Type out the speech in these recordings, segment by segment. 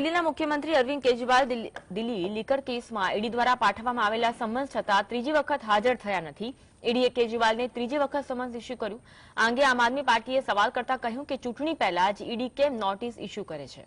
દિલ્હીના મુખ્યમંત્રી અરવિંદ કેજરીવાલ દિલ્હી લીકર કેસમાં ઈડી દ્વારા પાઠવવામાં આવેલા સમન્સ છતાં ત્રીજી વખત હાજર થયા નથી. ઈડીએ કેજરીવાલને ત્રીજી વખત સમન્સ ઇસ્યુ કર્યું. આ અંગે આમ આદમી પાર્ટીએ સવાલ કરતા કહ્યું કે ચૂંટણી પહેલા જ ઈડી કેમ નોટિસ ઇસ્યુ કરે છે?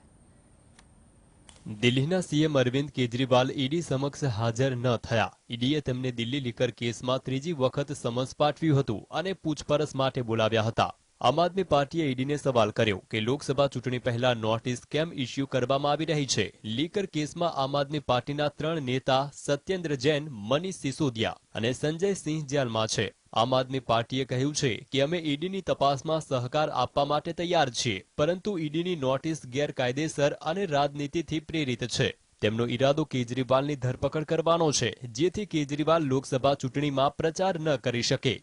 દિલ્હીના સીએમ અરવિંદ કેજરીવાલ ઈડી સમક્ષ હાજર ન થયા. ઈડીએ તેમને દિલ્હી લીકર કેસમાં ત્રીજી વખત સમન્સ પાઠવ્યું હતું અને પૂછપરછ માટે બોલાવ્યા હતા. આમ આદમી પાર્ટીએ ઈડીને સવાલ કર્યો કે લોકસભા ચૂંટણી પહેલા નોટિસ કેમ ઇસ્યુ કરવામાં આવી રહી છે? લીકર કેસમાં આમ આદમી પાર્ટીના ત્રણ નેતા સત્યેન્દ્ર જૈન, મનીષ સિસોદિયા અને સંજય સિંહ જેલમાં છે. આમ આદમી પાર્ટીએ કહ્યું છે કે અમે ઈડીની તપાસમાં સહકાર આપવા માટે તૈયાર છીએ, પરંતુ ઈડીની નોટિસ ગેરકાયદેસર અને રાજનીતિથી પ્રેરિત છે. તેમનો ઈરાદો કેજરીવાલની ધરપકડ કરવાનો છે, જેથી કેજરીવાલ લોકસભા ચૂંટણીમાં પ્રચાર ન કરી શકે.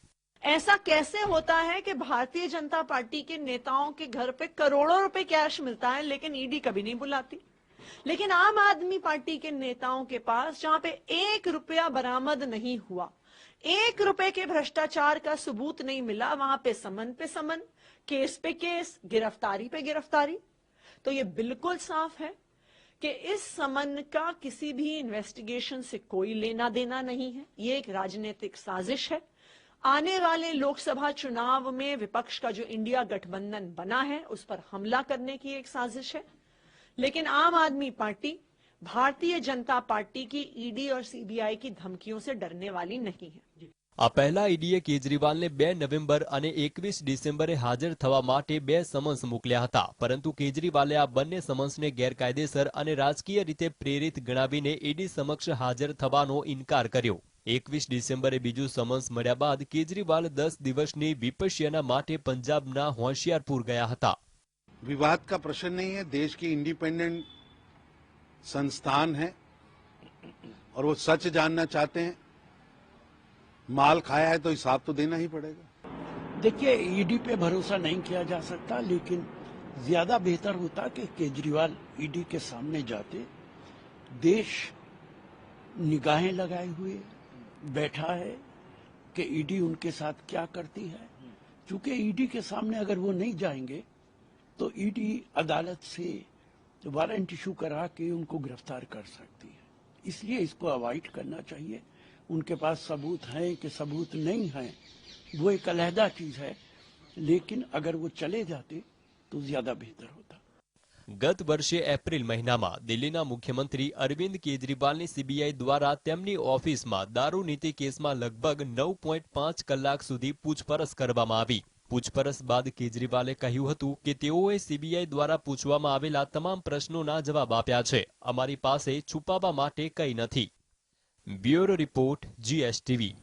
ऐसा कैसे होता है कि भारतीय जनता पार्टी के नेताओं के घर पे करोड़ों रुपए कैश मिलता है, लेकिन ईडी कभी नहीं बुलाती? लेकिन आम आदमी पार्टी के नेताओं के पास जहाँ पे एक रुपया बरामद नहीं हुआ, एक रुपए के भ्रष्टाचार का सबूत नहीं मिला, वहाँ पे समन पे समन, केस पे केस, गिरफ्तारी पे गिरफ्तारी। तो ये बिल्कुल साफ़ है कि इस समन का किसी भी इन्वेस्टिगेशन से कोई लेना देना नहीं है। ये एक राजनीतिक साजिश है। आने वाले लोकसभा चुनाव में विपक्ष का जो इंडिया गठबंधन बना है उस पर हमला करने की एक साजिश है लेकिन आम आदमी पार्टी भारतीय जनता पार्टी की ईडी और सीबीआई की धमकियों से डरने वाली नहीं है આ પહેલા ઈડીએ કેજરીવાલને બે નવેમ્બર અને એકવીસ ડિસેમ્બરે હાજર થવા માટે બે સમન્સ મોકલ્યા હતા પરંતુ કેજરીવાલે આ બંને સમન્સને ગેરકાયદેસર અને રાજકીય રીતે પ્રેરિત ગણાવીને ઈડી સમક્ષ હાજર થવાનો ઇનકાર કર્યો એકવીસ ડિસેમ્બરે બીજું સમન્સ મળ્યા બાદ કેજરીવાલ દસ દિવસની વિપશ્યના માટે પંજાબના હોશિયારપુર ગયા હતા विवाद का प्रश्न नहीं है देश की इंडिपेंडेंट संस्थान है और वो सच जानना चाहते हैं माल खाया है तो हिसाब तो देना ही पड़ेगा देखिए ईडी पे भरोसा नहीं किया जा सकता लेकिन ज्यादा बेहतर होता कि केजरीवाल ईडी के सामने जाते देश निगाहें लगाए हुए बैठा है कि ईडी उनके साथ क्या करती है? चूँकि ईडी के सामने अगर वो नहीं जाएँगे तो ईडी अदालत से वारंट इशू करा के उनको गिरफ़्तार कर सकती है। इसलिए इसको अवॉइड करना चाहिए। उनके पास सबूत हैं कि सबूत नहीं है। वो एक अलहदा चीज़ है, लेकिन अगर वो चले जाते तो ज़्यादा बेहतर होता। ગત વર્ષે એપ્રિલ મહિનામાં દિલ્હીના મુખ્યમંત્રી અરવિંદ કેજરીવાલની સીબીઆઈ દ્વારા તેમની ઓફિસમાં દારૂ નીતિ કેસમાં લગભગ નવ પાંચ કલાક સુધી પૂછપરછ કરવામાં આવી. પૂછપરછ બાદ કેજરીવાલે કહ્યું હતું કે તેઓએ સીબીઆઈ દ્વારા પૂછવામાં આવેલા તમામ પ્રશ્નોના જવાબ આપ્યા છે. અમારી પાસે છુપાવવા માટે કંઈ નથી. Bureau report, GSTV.